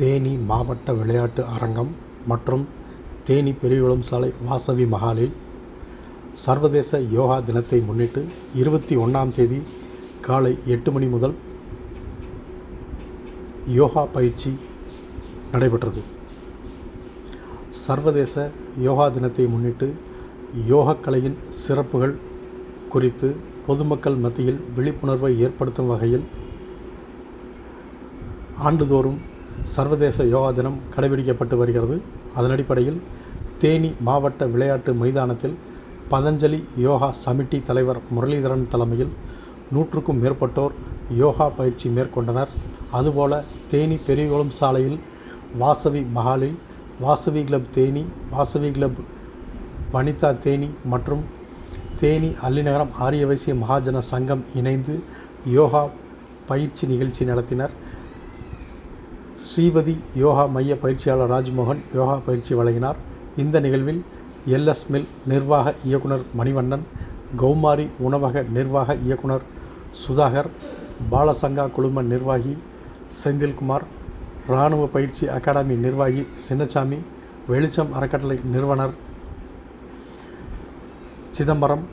தேனி மாவட்ட விளையாட்டு அரங்கம் மற்றும் தேனி பெரியகுளம் சாலை வாசவி மஹாலில் சர்வதேச யோகா தினத்தை முன்னிட்டு இருபத்தி ஒன்றாம் தேதி காலை எட்டு மணி முதல் யோகா பயிற்சி நடைபெற்றது. சர்வதேச யோகா தினத்தை முன்னிட்டு யோகக்கலையின் சிறப்புகள் குறித்து பொதுமக்கள் மத்தியில் விழிப்புணர்வை ஏற்படுத்தும் வகையில் ஆண்டுதோறும் சர்வதேச யோகா தினம் கடைபிடிக்கப்பட்டு வருகிறது. அதன் அடிப்படையில் தேனி மாவட்ட விளையாட்டு மைதானத்தில் பதஞ்சலி யோகா சமிட்டி தலைவர் முரளிதரன் தலைமையில் நூற்றுக்கும் மேற்பட்டோர் யோகா பயிற்சி மேற்கொண்டனர். அதுபோல தேனி பெரியகுளம் சாலையில் வாசவி மஹாலில் வாசவி கிளப் தேனி வாசவி கிளப் வனிதா தேனி மற்றும் தேனி அல்லிநகரம் ஆரிய வைசிய மகாஜன சங்கம் இணைந்து யோகா பயிற்சி நிகழ்ச்சி நடத்தினர். ஸ்ரீபதி யோகா மைய பயிற்சியாளர் ராஜ்மோகன் யோகா பயிற்சி வழங்கினார். இந்த நிகழ்வில் எல்எஸ் மில் நிர்வாக இயக்குனர் மணிவண்ணன் கௌமாரி உணவக நிர்வாக இயக்குனர் சுதாகர் பாலசங்கா குழும நிர்வாகி செந்தில்குமார் இராணுவ பயிற்சி அகாடமி நிர்வாகி சின்னசாமி வெளிச்சம் அறக்கட்டளை நிறுவனர் சிதம்பரம்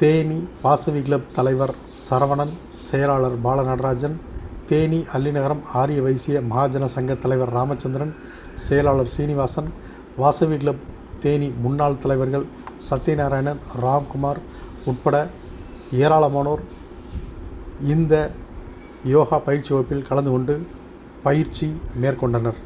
தேனி வாசவி கிளப் தலைவர் சரவணன் செயலாளர் பாலநடராஜன் தேனி அல்லிநகரம் ஆரிய வைசிய மகாஜன சங்க தலைவர் ராமச்சந்திரன் செயலாளர் சீனிவாசன் வாசவி கிளப் தேனி முன்னாள் தலைவர்கள் சத்யநாராயணன் ராம்குமார் உட்பட ஏராளமானோர் இந்த யோகா பயிற்சி வகுப்பில் கலந்து கொண்டு பயிற்சி மேற்கொண்டனர்.